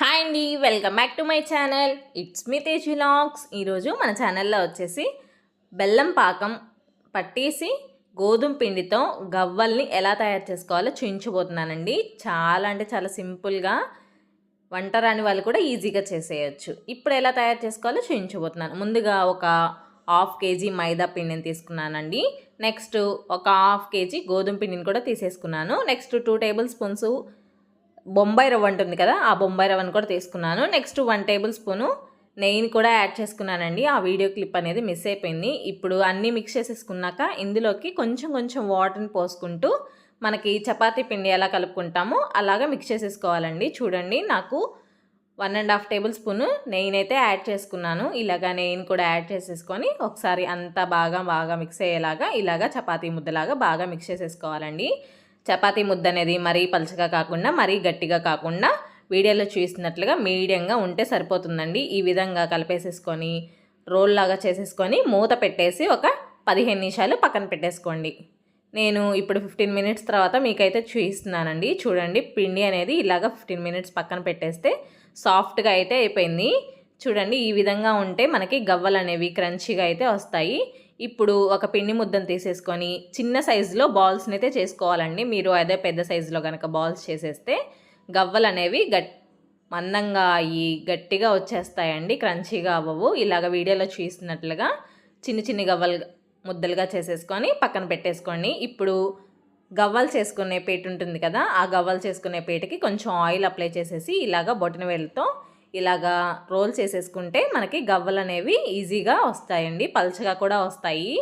Hi అండి welcome back to my channel. It's me Tej ఈరోజు మన ఛానల్లో వచ్చేసి బెల్లం పాకం పట్టేసి గోధుమ పిండితో గవ్వల్ని ఎలా తయారు చేసుకోవాలో చూయించబోతున్నానండి. చాలా అంటే చాలా సింపుల్గా వంట రాని వాళ్ళు కూడా ఈజీగా చేసేయచ్చు. ఇప్పుడు ఎలా తయారు చేసుకోవాలో చూయించబోతున్నాను. ముందుగా ఒక హాఫ్ కేజీ మైదా పిండిని తీసుకున్నానండి. నెక్స్ట్ ఒక హాఫ్ కేజీ గోధుమ పిండిని కూడా తీసేసుకున్నాను. Next two tablespoons Bombay రవ్వ ఉంటుంది కదా ఆ బొంబాయి రవ్వను కూడా తీసుకున్నాను. నెక్స్ట్ వన్ టేబుల్ స్పూను నెయ్యిని కూడా యాడ్ చేసుకున్నానండి. ఆ వీడియో క్లిప్ అనేది మిస్ అయిపోయింది. ఇప్పుడు అన్నీ మిక్స్ చేసేసుకున్నాక ఇందులోకి కొంచెం కొంచెం వాటర్ని పోసుకుంటూ మనకి చపాతీ పిండి ఎలా కలుపుకుంటామో అలాగా మిక్స్ చేసేసుకోవాలండి. చూడండి నాకు one and half tablespoon నెయ్యినైతే యాడ్ చేసుకున్నాను. ఇలాగా నెయ్యిని కూడా యాడ్ చేసేసుకొని ఒకసారి అంతా బాగా బాగా మిక్స్ అయ్యేలాగా ఇలాగా చపాతీ ముద్దలాగా బాగా మిక్స్ చేసేసుకోవాలండి. చపాతీ ముద్ద అనేది మరీ పలుచగా కాకుండా మరీ గట్టిగా కాకుండా వీడియోలో చూసినట్లుగా మీడియంగా ఉంటే సరిపోతుందండి. ఈ విధంగా కలిపేసేసుకొని రోల్ లాగా చేసేసుకొని మూత పెట్టేసి ఒక పదిహేను నిమిషాలు పక్కన పెట్టేసుకోండి. నేను ఇప్పుడు ఫిఫ్టీన్ మినిట్స్ తర్వాత మీకైతే చూపిస్తున్నానండి. చూడండి పిండి అనేది ఇలాగ ఫిఫ్టీన్ మినిట్స్ పక్కన పెట్టేస్తే సాఫ్ట్గా అయితే అయిపోయింది. చూడండి ఈ విధంగా ఉంటే మనకి గవ్వలు అనేవి క్రంచీగా అయితే వస్తాయి. ఇప్పుడు ఒక పిండి ముద్దను తీసేసుకొని చిన్న సైజులో బాల్స్ని అయితే చేసుకోవాలండి. మీరు అదే పెద్ద సైజులో కనుక బాల్స్ చేసేస్తే గవ్వలు అనేవి గట్ మందంగా అయ్యి గట్టిగా వచ్చేస్తాయండి క్రంచీగా అవ్వవు. ఇలాగ వీడియోలో చూసినట్లుగా చిన్న చిన్న గవ్వలు ముద్దలుగా చేసేసుకొని పక్కన పెట్టేసుకోండి. ఇప్పుడు గవ్వలు చేసుకునే పేట ఉంటుంది కదా ఆ గవ్వలు చేసుకునే పేటకి కొంచెం ఆయిల్ అప్లై చేసేసి ఇలాగ బొటన వేలుతో ఇలాగా రోల్ చేసేసుకుంటే మనకి గవ్వలు అనేవి ఈజీగా వస్తాయండి. పల్చగా కూడా వస్తాయి.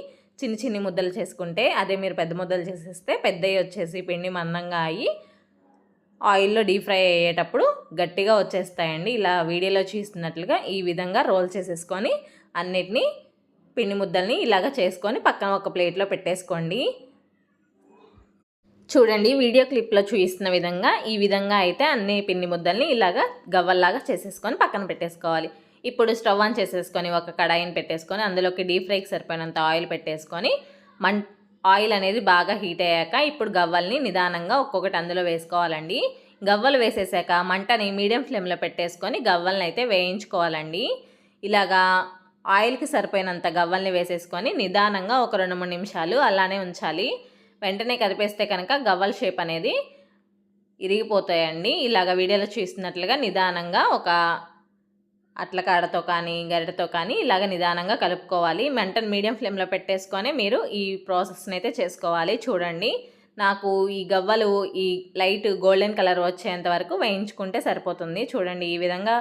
చిన్న చిన్ని ముద్దలు చేసుకుంటే అదే మీరు పెద్ద ముద్దలు చేసేస్తే పెద్దవి వచ్చేసి పిండి మందంగా అయ్యి ఆయిల్లో డీప్ ఫ్రై అయ్యేటప్పుడు గట్టిగా వచ్చేస్తాయండి. ఇలా వీడియోలో చూస్తున్నట్లుగా ఈ విధంగా రోల్ చేసేసుకొని అన్నిటినీ పిండి ముద్దల్ని ఇలాగ చేసుకొని పక్కన ఒక ప్లేట్లో పెట్టేసుకోండి. చూడండి వీడియో క్లిప్లో చూపిస్తున్న విధంగా ఈ విధంగా అయితే అన్ని పిండి ముద్దల్ని ఇలాగా గవ్వల్లాగా చేసేసుకొని పక్కన పెట్టేసుకోవాలి. ఇప్పుడు స్టవ్ ఆన్ చేసేసుకొని ఒక కడాయిని పెట్టేసుకొని అందులోకి డీప్ ఫ్రైకి సరిపోయినంత ఆయిల్ పెట్టేసుకొని మన్ ఆయిల్ అనేది బాగా హీట్ అయ్యాక ఇప్పుడు గవ్వల్ని నిదానంగా ఒక్కొక్కటి అందులో వేసుకోవాలండి. గవ్వలు వేసేసాక మంటని మీడియం ఫ్లేమ్లో పెట్టేసుకొని గవ్వల్ని అయితే వేయించుకోవాలండి. ఇలాగా ఆయిల్కి సరిపోయినంత గవ్వల్ని వేసేసుకొని నిదానంగా ఒక రెండు మూడు నిమిషాలు అలానే ఉంచాలి. వెంటనే కదిపేస్తే కనుక గవ్వల షేప్ అనేది ఇరిగిపోతాయండి. ఇలాగ వీడియోలో చూసినట్లుగా నిదానంగా ఒక అట్ల కాడతో కానీ గరిటతో కానీ ఇలాగ నిదానంగా కలుపుకోవాలి. మెంటన్ మీడియం ఫ్లేమ్లో పెట్టేసుకొని మీరు ఈ ప్రాసెస్ని అయితే చేసుకోవాలి. చూడండి నాకు ఈ గవ్వలు ఈ లైట్ గోల్డెన్ కలర్ వచ్చేంత వరకు వేయించుకుంటే సరిపోతుంది. చూడండి ఈ విధంగా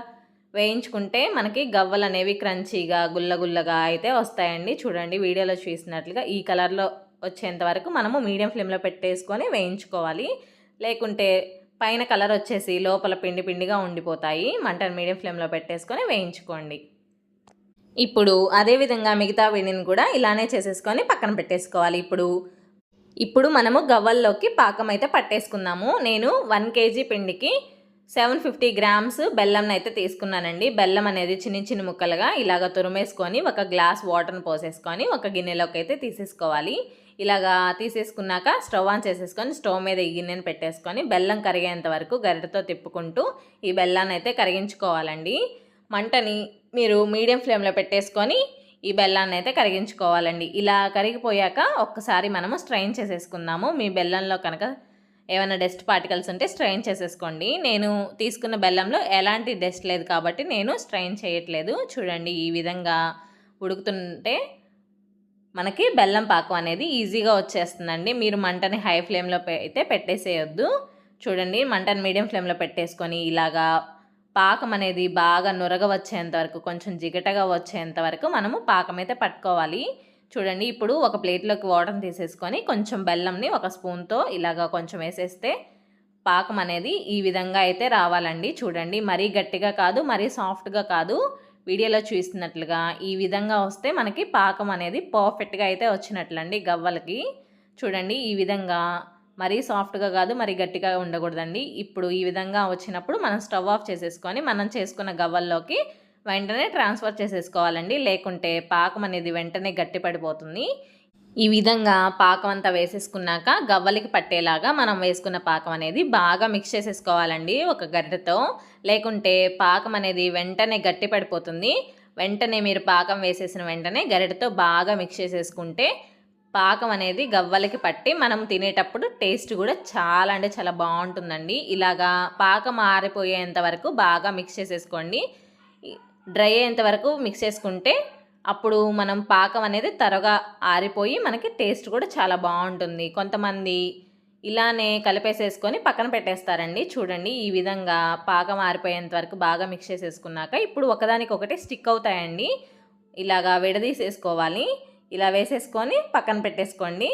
వేయించుకుంటే మనకి గవ్వలు అనేవి క్రంచీగా గుల్లగుల్లగా అయితే వస్తాయండి. చూడండి వీడియోలో చూసినట్లుగా ఈ కలర్లో వచ్చేంత వరకు మనము మీడియం ఫ్లేమ్లో పెట్టేసుకొని వేయించుకోవాలి. లేకుంటే పైన కలర్ వచ్చేసి లోపల పిండి పిండిగా ఉండిపోతాయి. మంటను మీడియం ఫ్లేమ్లో పెట్టేసుకొని వేయించుకోండి. ఇప్పుడు అదేవిధంగా మిగతా పిండిని కూడా ఇలానే చేసేసుకొని పక్కన పెట్టేసుకోవాలి. ఇప్పుడు ఇప్పుడు మనము గవ్వల్లోకి పాకం అయితే పట్టేసుకుందాము. నేను వన్ కేజీ పిండికి సెవెన్ ఫిఫ్టీ గ్రామ్స్ బెల్లం అయితే తీసుకున్నానండి. బెల్లం అనేది చిన్న చిన్న ముక్కలుగా ఇలాగ తురుమేసుకొని ఒక గ్లాస్ వాటర్ని పోసేసుకొని ఒక గిన్నెలోకి అయితే తీసేసుకోవాలి. ఇలాగా తీసేసుకున్నాక స్టవ్ ఆన్ చేసేసుకొని స్టవ్ మీద ఈ గిన్నెని పెట్టేసుకొని బెల్లం కరిగేంత వరకు గరిటతో తిప్పుకుంటూ ఈ బెల్లాన్ని అయితే కరిగించుకోవాలండి. మంటని మీరు మీడియం ఫ్లేమ్లో పెట్టేసుకొని ఈ బెల్లాన్ని అయితే కరిగించుకోవాలండి. ఇలా కరిగిపోయాక ఒక్కసారి మనము స్ట్రైన్ చేసేసుకుందాము. మీ బెల్లంలో కనుక ఏమైనా డస్ట్ పార్టికల్స్ ఉంటే స్ట్రైన్ చేసేసుకోండి. నేను తీసుకున్న బెల్లంలో ఎలాంటి డస్ట్ లేదు కాబట్టి నేను స్ట్రైన్ చేయట్లేదు. చూడండి ఈ విధంగా ఉడుకుతుంటే మనకి బెల్లం పాకం అనేది ఈజీగా వచ్చేస్తుందండి. మీరు మంటని హై ఫ్లేమ్లో అయితే పెట్టేసేయొద్దు. చూడండి మంటని మీడియం ఫ్లేమ్లో పెట్టేసుకొని ఇలాగా పాకం అనేది బాగా నురగ వచ్చేంత వరకు కొంచెం జిగటగా వచ్చేంత వరకు మనము పాకం అయితే పట్టుకోవాలి. చూడండి ఇప్పుడు ఒక ప్లేట్లోకి వాటర్ తీసేసుకొని కొంచెం బెల్లంని ఒక స్పూన్తో ఇలాగా కొంచెం వేసేస్తే పాకం అనేది ఈ విధంగా అయితే రావాలండి. చూడండి మరీ గట్టిగా కాదు మరీ సాఫ్ట్గా కాదు. వీడియోలో చూస్తున్నట్లుగా ఈ విధంగా వస్తే మనకి పాకం అనేది పర్ఫెక్ట్గా అయితే వచ్చినట్లండి గవ్వలకి. చూడండి ఈ విధంగా మరీ సాఫ్ట్గా కాదు మరీ గట్టిగా ఉండకూడదండి. ఇప్పుడు ఈ విధంగా వచ్చినప్పుడు మనం స్టవ్ ఆఫ్ చేసేసుకొని మనం చేసుకున్న గవ్వల్లోకి వెంటనే ట్రాన్స్ఫర్ చేసేసుకోవాలండి. లేకుంటే పాకం అనేది వెంటనే గట్టి పడిపోతుంది ఈ విధంగా పాకం అంతా వేసేసుకున్నాక గవ్వలకి పట్టేలాగా మనం వేసుకున్న పాకం అనేది బాగా మిక్స్ చేసేసుకోవాలండి ఒక గడ్డతో లేకుంటే పాకం అనేది వెంటనే గట్టి పడిపోతుంది. వెంటనే మీరు పాకం వేసేసిన వెంటనే గరిటతో బాగా మిక్స్ చేసేసుకుంటే పాకం అనేది గవ్వలకి పట్టి మనం తినేటప్పుడు టేస్ట్ కూడా చాలా అంటే చాలా బాగుంటుందండి. ఇలాగా పాకం ఆరిపోయేంత వరకు బాగా మిక్స్ చేసేసుకోండి. డ్రై అయ్యేంత వరకు మిక్స్ చేసుకుంటే అప్పుడు మనం పాకం అనేది త్వరగా ఆరిపోయి మనకి టేస్ట్ కూడా చాలా బాగుంటుంది. కొంతమంది ఇలానే కలిపేసేసుకొని పక్కన పెట్టేస్తారండి. చూడండి ఈ విధంగా పాకం ఆరిపోయేంత వరకు బాగా మిక్స్ చేసేసుకున్నాక ఇప్పుడు ఒకదానికొకటి స్టిక్ అవుతాయండి. ఇలాగా విడదీసేసుకోవాలి. ఇలా వేసేసుకొని పక్కన పెట్టేసుకోండి.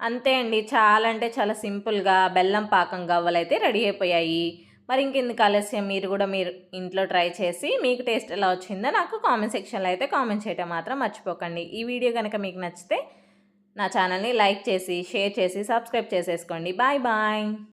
అంతే అండి. చాలా అంటే చాలా సింపుల్గా బెల్లం పాకం గవ్వలైతే రెడీ అయిపోయాయి. మరి ఇంకెందుకు ఆలస్యం? మీరు కూడా మీరు ఇంట్లో ట్రై చేసి మీకు టేస్ట్ ఎలా వచ్చిందో నాకు కామెంట్ సెక్షన్లో అయితే కామెంట్ చేయటం మాత్రం మర్చిపోకండి. ఈ వీడియో కనుక మీకు నచ్చితే నా ఛానల్ని లైక్ చేసి షేర్ చేసి సబ్స్క్రైబ్ చేసేసుకోండి. Bye bye.